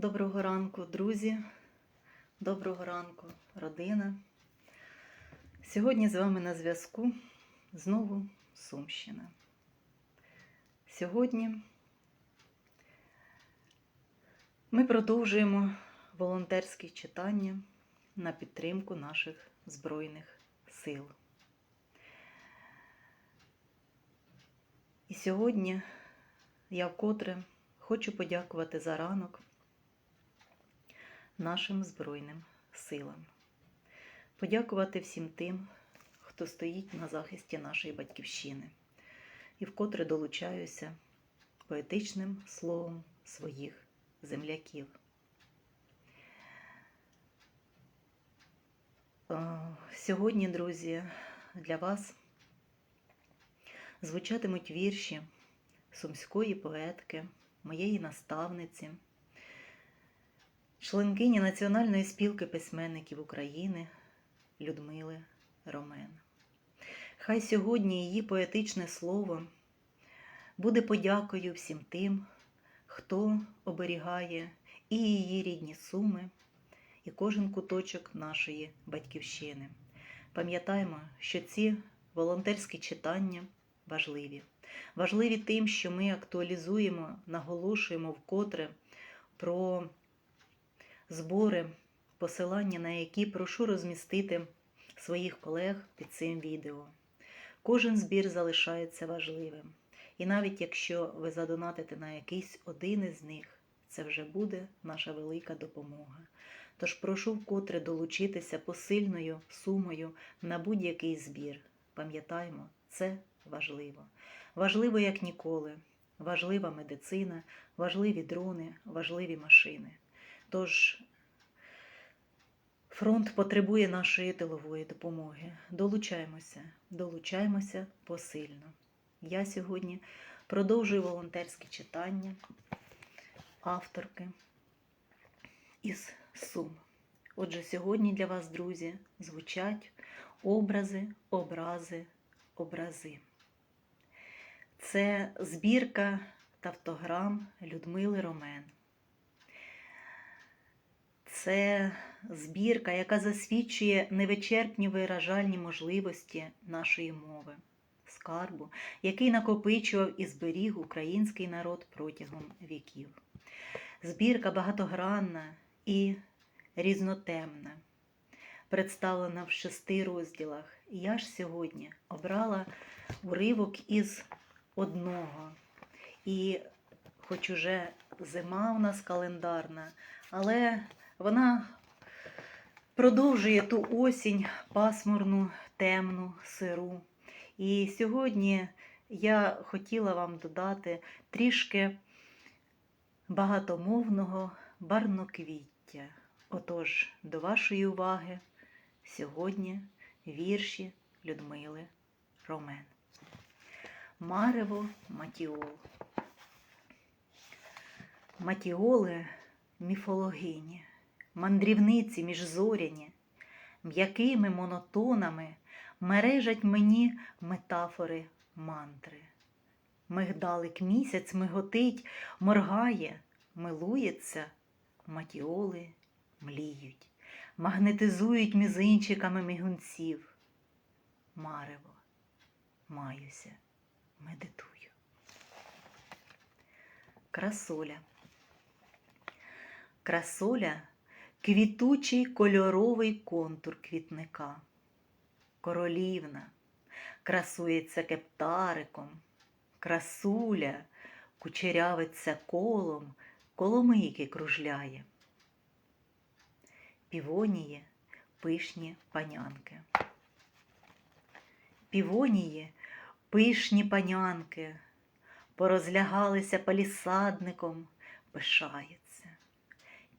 Доброго ранку, друзі. Доброго ранку, родина. Сьогодні з вами на зв'язку знову Сумщина. Сьогодні ми продовжуємо волонтерські читання на підтримку наших Збройних сил. І сьогодні я вкотре хочу подякувати за ранок нашим Збройним силам. Подякувати всім тим, хто стоїть на захисті нашої батьківщини. І вкотре долучаюся поетичним словом своїх земляків. Е, Сьогодні, друзі, для вас звучатимуть вірші сумської поетки, моєї наставниці, членкині Національної спілки письменників України Людмили Ромен. Хай сьогодні її поетичне слово буде подякою всім тим, хто оберігає і її рідні суми, і кожен куточок нашої батьківщини. Пам'ятаємо, що ці волонтерські читання важливі. Важливі тим, що ми актуалізуємо, наголошуємо вкотре про збори, посилання на які прошу розмістити своїх колег під цим відео. Кожен збір залишається важливим. І навіть якщо ви задонатите на якийсь один із них, це вже буде наша велика допомога. Тож прошу вкотре долучитися посильною сумою на будь-який збір. Пам'ятаємо, це важливо. Важливо як ніколи. Важлива медицина, важливі дрони, важливі машини. Тож фронт потребує нашої тилової допомоги. Долучаємося, долучаємося посильно. Я сьогодні продовжую волонтерські читання авторки із Сум. Отже, сьогодні для вас, друзі, звучать образи, образи, образи. Це збірка тавтограм Людмили Ромен. Це збірка, яка засвідчує невичерпні виражальні можливості нашої мови, скарбу, який накопичував і зберіг український народ протягом віків. Збірка багатогранна і різнотемна, представлена в шести розділах. Я ж сьогодні обрала уривок із одного. І хоч уже зима в нас календарна, але вона продовжує ту осінь пасмурну, темну, сиру. І сьогодні я хотіла вам додати трішки багатомовного барноквіття. Отож, до вашої уваги сьогодні вірші Людмили Ромен. Марево Матіол. Матіоли міфологині, мандрівниці міжзоряні, м'якими монотонами мережать мені метафори мантри. Мигдалик місяць миготить, моргає, милується, матіоли мліють, магнетизують мізинчиками мігунців. Марево, маюся медитую. Красоля. Красоля квітучий кольоровий контур квітника. Королівна красується кептариком, красуля кучерявиться колом, коломийки кружляє. Півоніє пишні панянки. Півоніє пишні панянки порозлягалися палісадником, пишаються.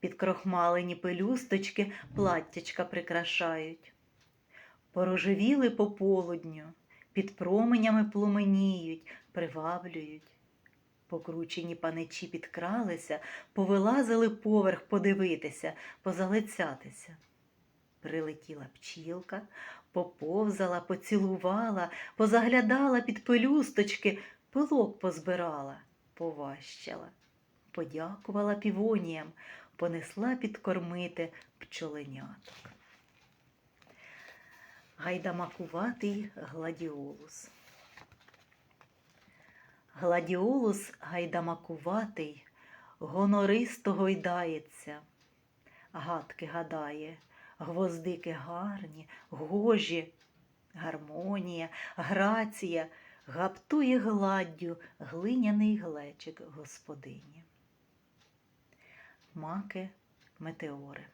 Підкрохмалені пелюсточки платтячка прикрашають. Порожевіли по полудню, під променями пломеніють, приваблюють. Покручені паничі підкралися, повилазили поверх подивитися, позалицятися. Прилетіла пчілка, поповзала, поцілувала, позаглядала під пелюсточки, пилок позбирала, поващала. подякувала півоніям, понесла підкормити пчоленяток. Гайдамакуватий гладіолус. Гладіолус гайдамакуватий, гонористо гойдається, гадки гадає, гвоздики гарні, гожі, гармонія, грація, гаптує гладдю глиняний глечик господині. Маки метеори.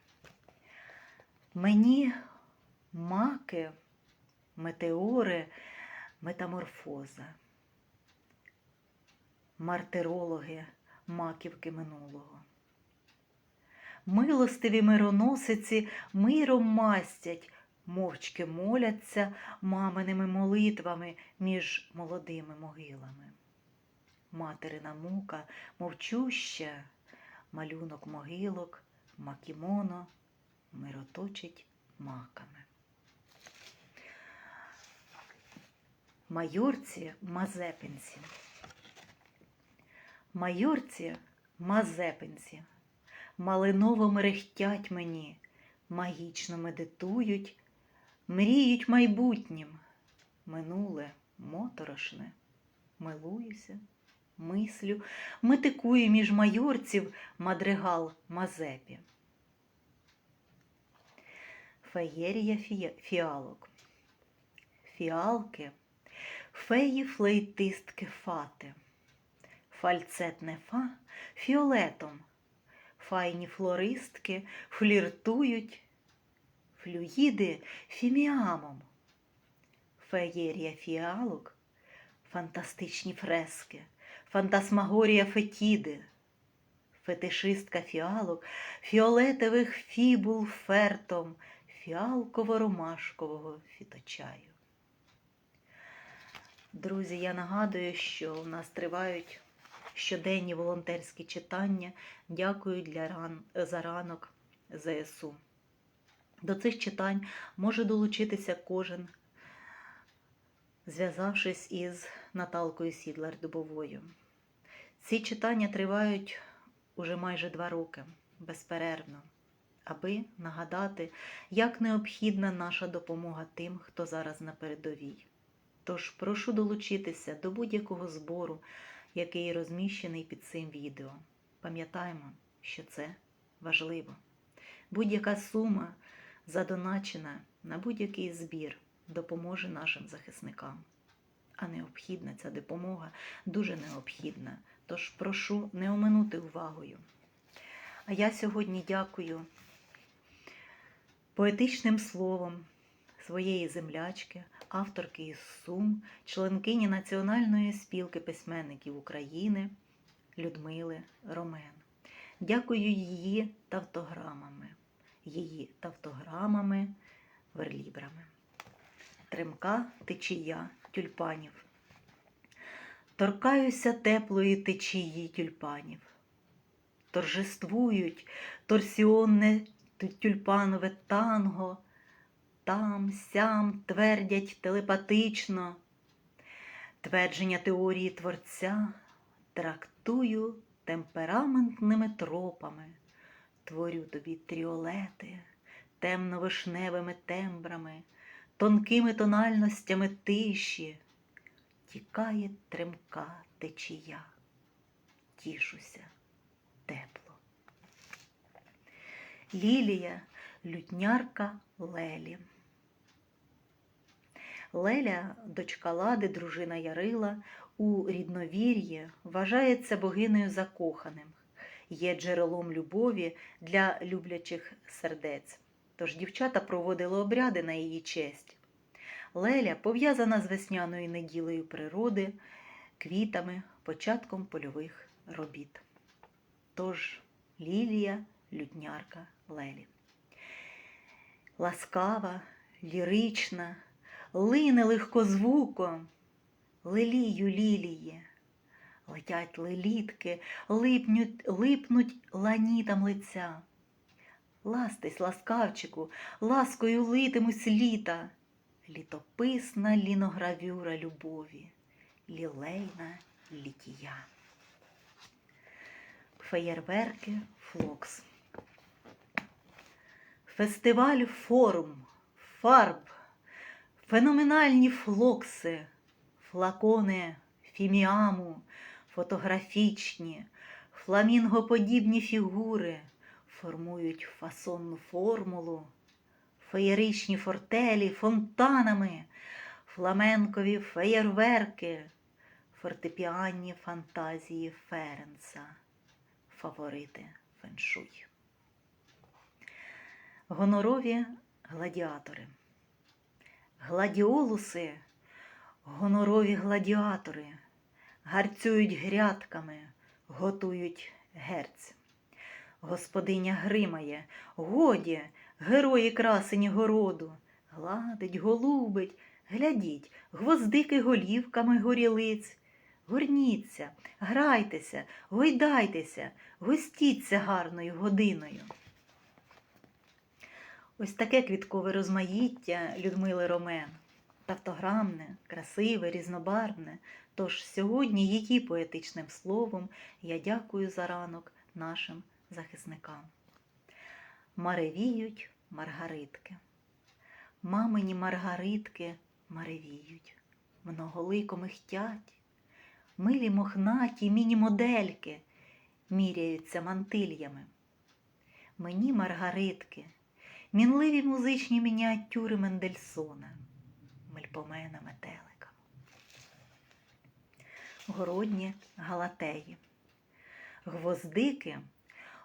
Мені маки, метеори, метаморфоза. Мартирологи маківки минулого. Милостиві мироносиці миром мастять, мовчки моляться маминими молитвами між молодими могилами. Материна мука мовчуща, малюнок могилок, макімоно мироточить маками. Майорці Мазепинці. Майорці Мазепинці. Малиново мерехтять мені, магічно медитують, мріють майбутнім, минуле моторошне, милуюся, мислю, метикую між майорців мадригал Мазепі. Феєрія фіалок. Фіалки, феї флейтистки фати, фальцетне фа фіолетом, файні флористки фліртують, флюїди фіміамом, феєрія фіалок, фантастичні фрески, фантасмагорія фетіди, фетишистка фіалок, фіолетових фібул фертом, фіалково-ромашкового фіточаю. Друзі, я нагадую, що у нас тривають щоденні волонтерські читання. Дякую для ран... за ранок ЗСУ. До цих читань може долучитися кожен, зв'язавшись із Наталкою Сідлер Дубовою. Ці читання тривають уже майже два роки, безперервно, аби нагадати, як необхідна наша допомога тим, хто зараз на передовій. Тож прошу долучитися до будь-якого збору, який розміщений під цим відео. Пам'ятаємо, що це важливо. Будь-яка сума, задоначена на будь-який збір, допоможе нашим захисникам. А необхідна ця допомога дуже необхідна. Тож прошу не оминути увагою. А я сьогодні дякую поетичним словом своєї землячки, авторки із Сум, членкині Національної спілки письменників України Людмили Ромен. Дякую її тавтограмами, її тавтограмами, верлібрами. Тремка течія тюльпанів. Торкаюся теплої течії тюльпанів. Торжествують торсіонне тюльпанове танго, там, сям твердять телепатично. Твердження теорії творця трактую темпераментними тропами, творю тобі тріолети, темно-вишневими тембрами, тонкими тональностями тиші, тікає тремка течія, тішуся тепло. Лілія, лютнярка Лелі. Леля, дочка Лади, дружина Ярила, у рідновір'ї вважається богинею закоханим, є джерелом любові для люблячих сердець. Тож дівчата проводили обряди на її честь. Леля пов'язана з весняною неділею природи, квітами, початком польових робіт. Тож Лілія, лютнярка Лелі. Ласкава, лірична, лине легкозвуком, лелію лілії, летять лелітки, липнуть, липнуть ланітам лиця. Ластись, ласкавчику, ласкою литимусь літа, літописна ліногравюра любові, лілейна літія. Феєрверки Флокс. Фестиваль форум, фарб, феноменальні флокси, флакони фіміаму, фотографічні, фламінгоподібні фігури формують фасонну формулу, феєричні фортелі фонтанами, фламенкові феєрверки, фортепіанні фантазії Ференца, фаворити феншуй. Гонорові гладіатори. Гладіолуси, гонорові гладіатори, гарцюють грядками, готують герць. Господиня гримає, годі, герої красені городу, гладить, голубить, глядіть, гвоздики голівками горілиць. Горніться, грайтеся, гойдайтеся, гостіться гарною годиною. Ось таке квіткове розмаїття Людмили Ромен. Тавтограмне, красиве, різнобарвне. Тож сьогодні її поетичним словом я дякую за ранок нашим захисникам. Маревіють маргаритки. Мамині маргаритки маревіють, многолико михтять, милі мохнаті міні-модельки міряються мантильями. Мені маргаритки, мінливі музичні мініатюри Мендельсона, мельпомена метелика. Городні галатеї. Гвоздики,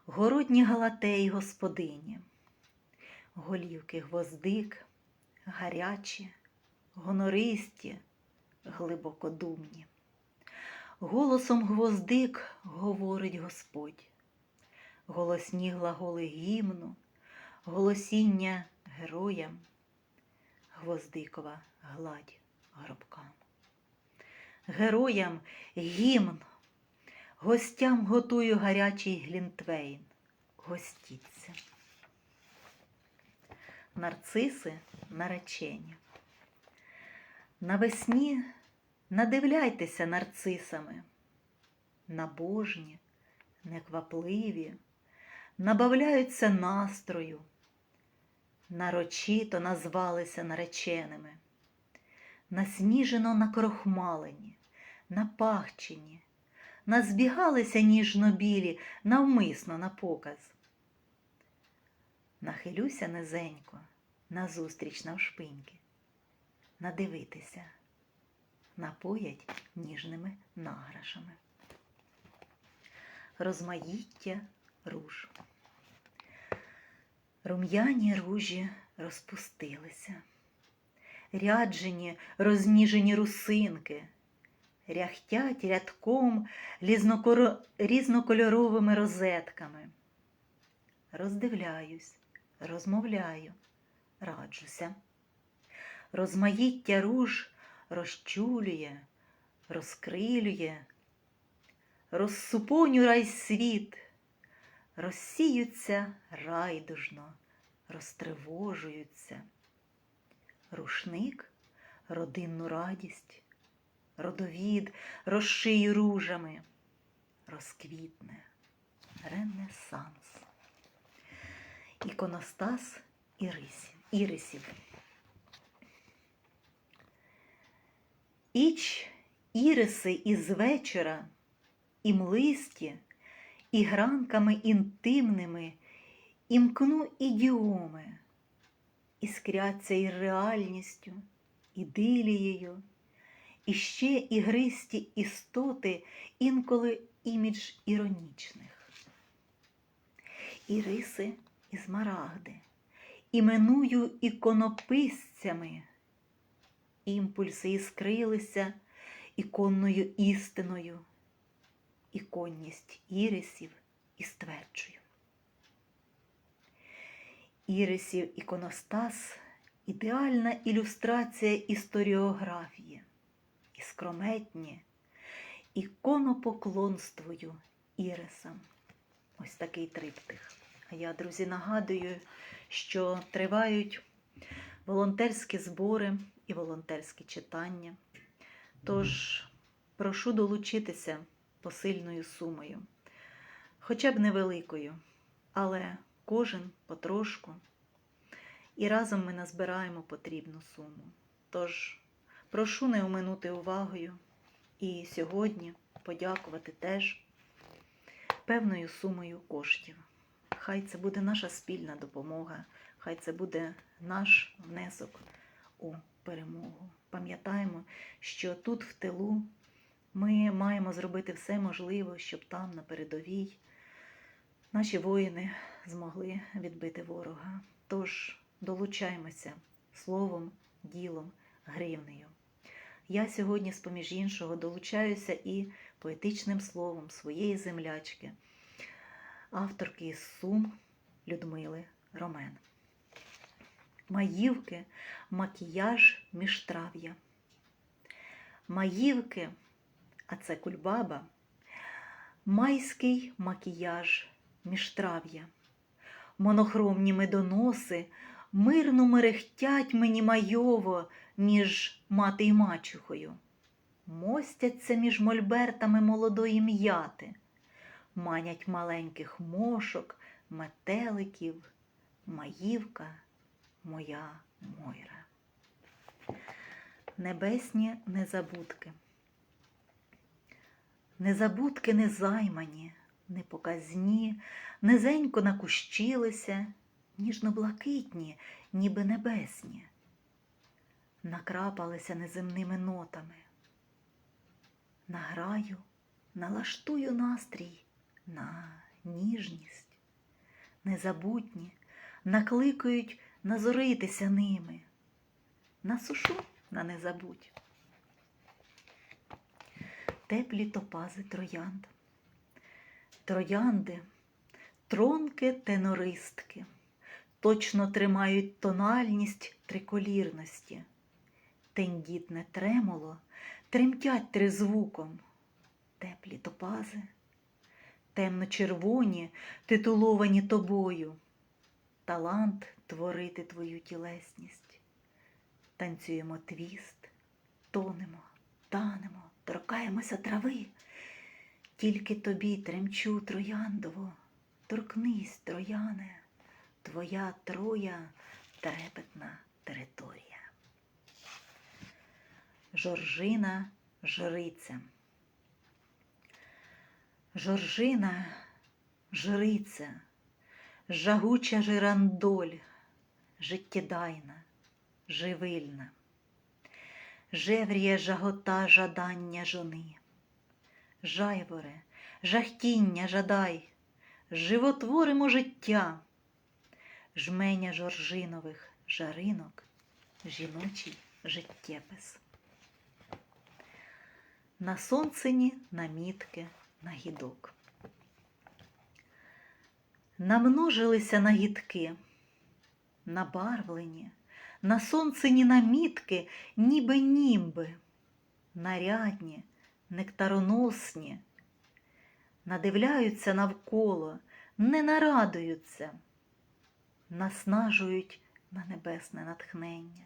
городні галатеї господині, голівки гвоздик, гарячі, гонористі, глибокодумні. Голосом гвоздик говорить Господь, голосні глаголи гімну, голосіння героям, гвоздикова гладь гробкам. Героям гімн, гостям готую гарячий глінтвейн. Гостіться. Нарциси наречені. Навесні надивляйтеся нарцисами, набожні, неквапливі, набавляються настрою, нарочито назвалися нареченими, насніжено накрохмалені, напахчені, назбігалися ніжно-білі, навмисно на показ. Нахилюся низенько, назустріч навшпиньки, надивитися напоять ніжними награшами. Розмаїття руж. Рум'яні ружі розпустилися, ряджені, розніжені русинки, ряхтять рядком різнокольоровими розетками. Роздивляюсь, розмовляю, раджуся. Розмаїття руж розчулює, розкрилює, розсупонюрай світ, розсіються райдужно, розтривожуються. Рушник родинну радість, родовід розшию ружами, розквітне ренесанс. Іконостас ірисів. Іч іриси із вечора, і млисті, і гранками інтимними, імкну ідіоми, іскряться і реальністю, ідилією, і ще ігристі істоти, інколи імідж іронічних. Іриси і змарагди, іменую іконописцями імпульси іскрилися іконною істиною, іконність ірисів і стверджую. Ірисів іконостас ідеальна ілюстрація історіографії, іскрометні, іконопоклонствою ірисам. Ось такий триптих. А я, друзі, нагадую, що тривають волонтерські збори і волонтерські читання. Тож прошу долучитися посильною сумою. хоча б невеликою, але кожен потрошку. І разом ми назбираємо потрібну суму. Тож прошу не оминути увагою і сьогодні подякувати теж певною сумою коштів. Хай це буде наша спільна допомога, хай це буде наш внесок у перемогу. Пам'ятаємо, що тут в тилу ми маємо зробити все можливе, щоб там, на передовій, наші воїни змогли відбити ворога. Тож долучаймося словом, ділом, гривнею. Я сьогодні, з поміж іншого, долучаюся і поетичним словом своєї землячки, авторки із Сум Людмили Ромен. Маївки макіяж міжтрав'я. Маївки, а це кульбаба, майський макіяж міжтрав'я. Монохромні медоноси мирно мерехтять мені майово між мати й мачухою. Мостяться між мольбертами молодої м'яти, манять маленьких мошок, метеликів, маївка моя Мойра. Небесні незабудки. Незабудки незаймані, непоказні, низенько накущилися, ніжно-блакитні, ніби небесні, накрапалися неземними нотами. Награю, налаштую настрій на ніжність, незабутні, накликають назоритися ними, насушу на незабудь. Теплі топази троянд. Троянди, тронки тенористки, точно тримають тональність триколірності. Тендітне тремоло тремтять тризвуком. Теплі топази, темно-червоні, титуловані тобою. Талант творити твою тілесність. Танцюємо твіст, тонемо, танемо, торкаємося трави. Тільки тобі тремчу трояндово, торкнись, трояне, твоя троя трепетна територія. Жоржина жриця. Жоржина жриця, жагуча жирандоль, життєдайна, живильна, жевріє жагота жадання жони, жайворе, жахтіння жадай, животворимо життя, жменя жоржинових жаринок, жіночий життєпис. На сонцині намітки нагідок. Намножилися нагідки, набарвлені, на сонцині намітки, ніби німби, нарядні, нектароносні, надивляються навколо, не нарадуються, наснажують на небесне натхнення.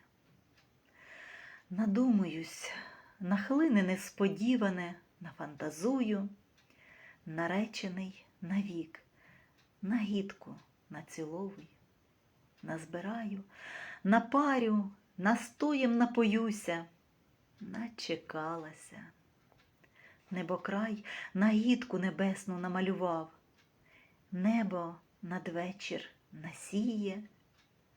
Надумаюсь, нахлине несподіване, нафантазую, наречений навік, нагідку націловуй, назбираю, напарю, настоєм напоюся, начекалася. Небокрай нагідку небесну намалював, небо надвечір насіє,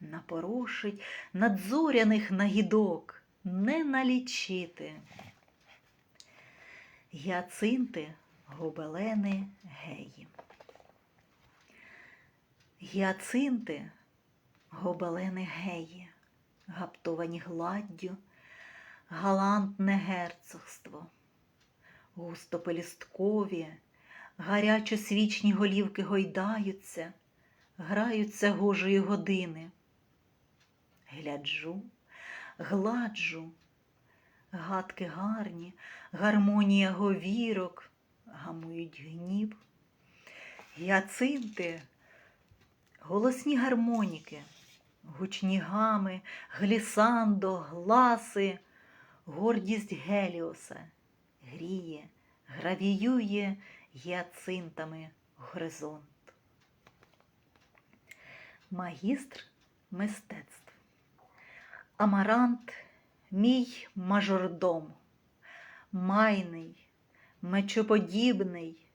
напорошить надзоряних нагідок не налічити. Гіацинти, гобелени, геї. Гіацинти, гобелени геї, гаптовані гладдю, галантне герцогство, густопелісткові, гарячо свічні голівки гойдаються, граються гожої години. Гляджу, гладжу, гадки гарні, гармонія говірок, гамують гнів, гіацинти, голосні гармоніки, гучні гами, глісандо, гласи, гордість Геліоса, гріє, гравіює гіацинтами горизонт. Магістр мистецтв. Амарант, мій мажордом, майний, мечоподібний,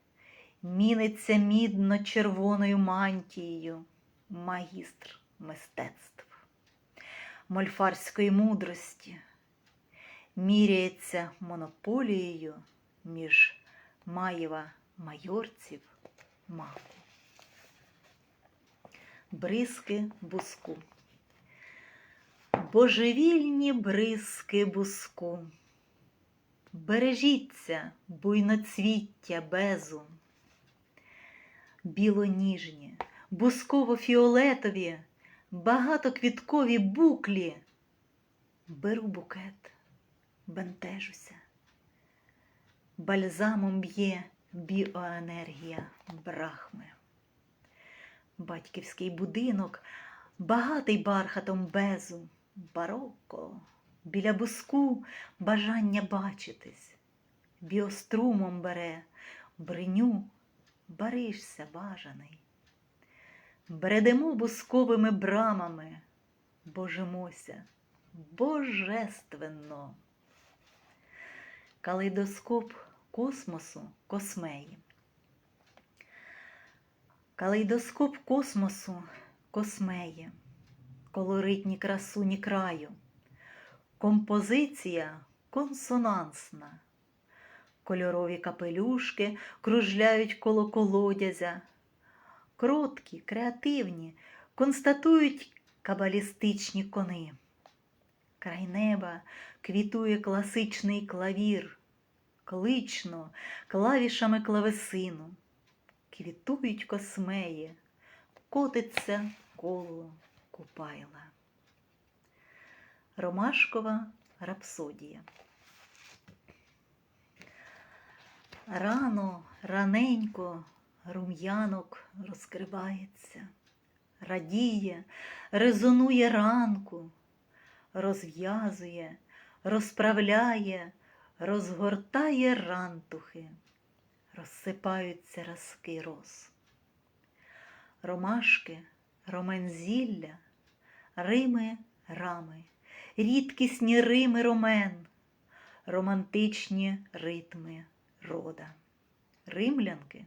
міниться мідно червоною мантією, магістр мистецтв, мольфарської мудрості, міряється монополією між Маєва майорців маку. Бризки буску. Божевільні бризки буску. Бережіться буйноцвіття безу. Білоніжні, бусково-фіолетові, багатоквіткові буклі. Беру букет, бентежуся. Бальзамом б'є біоенергія брахми. Батьківський будинок, багатий бархатом безу, бароко, біля буску бажання бачитись, біострумом бере, бриню, баришся бажаний. Бредемо бусковими брамами, божимося, божественно. Калейдоскоп космосу космеї. Калейдоскоп космосу космеї, колоритні красуні краю, композиція консонансна, кольорові капелюшки кружляють коло колодязя, кроткі, креативні, констатують кабалістичні кони. Край неба квітує класичний клавір, клично, клавішами клавесину. Квітують космеї, котиться коло купайла. Ромашкова рапсодія. Рано, раненько рум'янок розкривається, радіє, резонує ранку, розв'язує, розправляє, розгортає рантухи розсипаються разки роз. Ромашки, ромензілля, рими рами, рідкісні рими ромен, романтичні ритми рода, римлянки,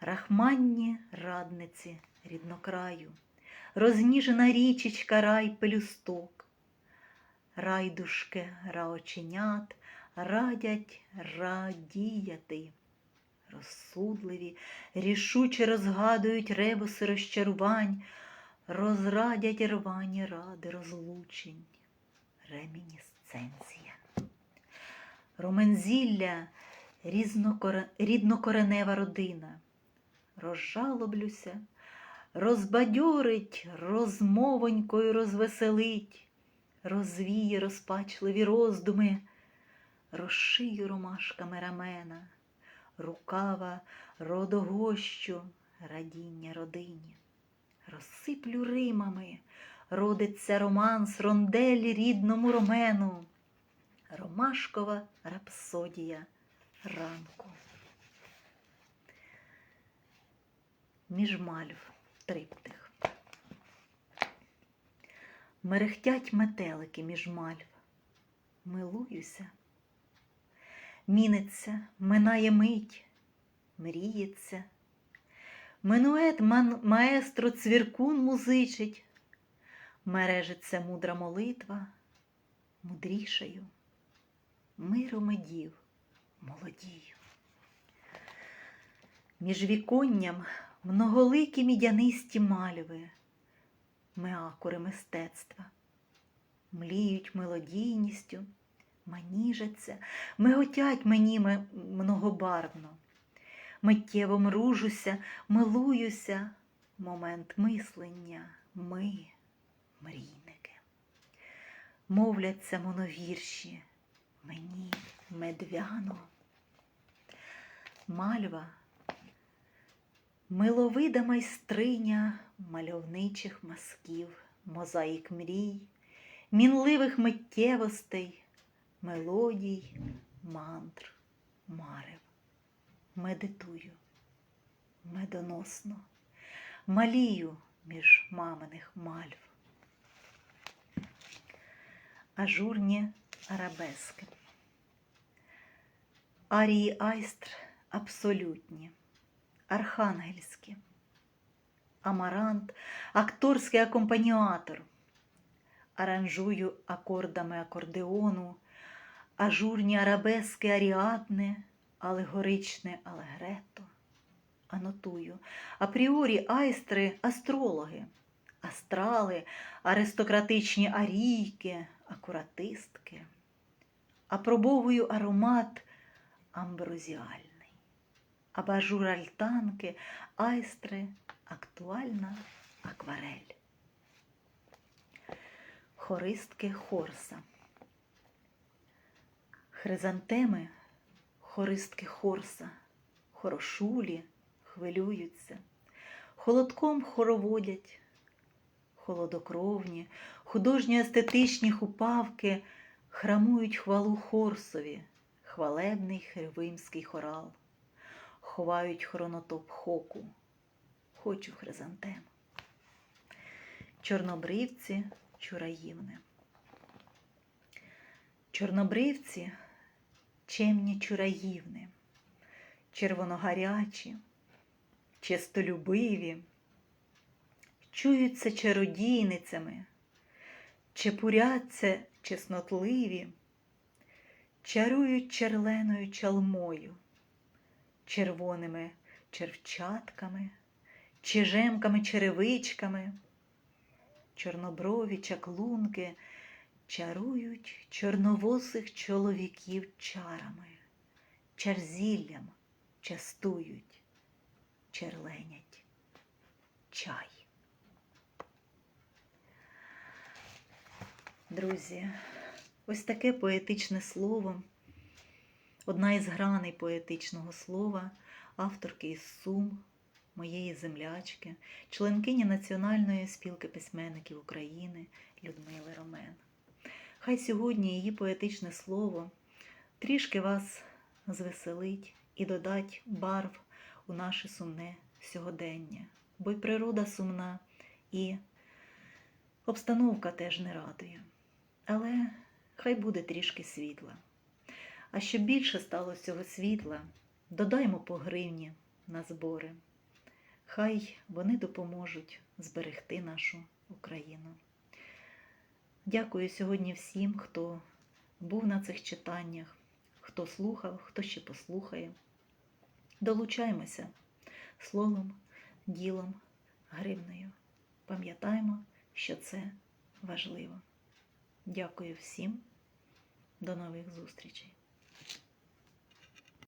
рахманні радниці ріднокраю, розніжена річечка рай пелюсток, райдушки раоченят, радять радіяти. Розсудливі, рішуче розгадують ребуси розчарувань, розрадять рвані ради розлучень, ремінісценція. Різнокоре... ріднокоренева родина. Розжалоблюся, розбадьорить, розмовонькою розвеселить, розвіє розпачливі роздуми розшию ромашками рамена, рукава родогощу, радіння родині. Розсиплю римами, родиться романс ронделі рідному ромену, Ромашкова рапсодія ранку. Міжмальв триптих. Мерехтять метелики між мальв, милуюся міниться, минає мить, мріється. Минует маестро цвіркун музичить, мережиться мудра молитва, мудрішаю, миру медів, молодію. Між віконням многоликі мідянисті мальви, меакури мистецтва, мліють мелодійністю маніжаться, миготять мені многобарвно. Миттєво мружуся, милуюся, момент мислення, ми, мрійники. Мовляться моновірші, мені медвяно. Мальва, миловида майстриня мальовничих мазків, мозаїк мрій, мінливих миттєвостей, мелодій, мантр, марев. Медитую, медоносно, малію між маминих мальв. Ажурні арабески. Арії айстр абсолютні, архангельські, амарант, акторський акомпаніатор. Аранжую акордами акордеону, ажурні арабески аріадне, алегоричне алегрето. Анотую. Апріорі айстри астрологи, астрали, аристократичні арійки, акуратистки. Апробовую аромат амброзіальний. Абажур альтанки, айстри, актуальна акварель. Хористки Хорса. Хризантеми, хористки Хорса, хорошулі хвилюються, холодком хороводять, холодокровні, художньо естетичні хупавки храмують хвалу Хорсові, хвалебний хервимський хорал, ховають хронотоп хоку, хочу хризантем. Чорнобривці Чураївне. Чорнобривці чемні чураївни, червоногарячі, чистолюбиві, чуються чародійницями, чепуряться чеснотливі, чарують черленою чалмою, червоними червчатками, чижемками черевичками, чорноброві чаклунки чарують чорновосих чоловіків чарами, чарзіллям частують, черленять чай. Друзі, ось таке поетичне слово, одна із граней поетичного слова, авторки із Сум, моєї землячки, членкині Національної спілки письменників України Людмили Ромен. Хай сьогодні її поетичне слово трішки вас звеселить і додать барв у наше сумне сьогодення, бо й природа сумна, і обстановка теж не радує. Але хай буде трішки світла. А щоб більше стало цього світла, додаймо по гривні на збори. Хай вони допоможуть зберегти нашу Україну. Дякую сьогодні всім, хто був на цих читаннях, хто слухав, хто ще послухає. Долучаємося словом, ділом, гривнею. Пам'ятаємо, що це важливо. Дякую всім. До нових зустрічей!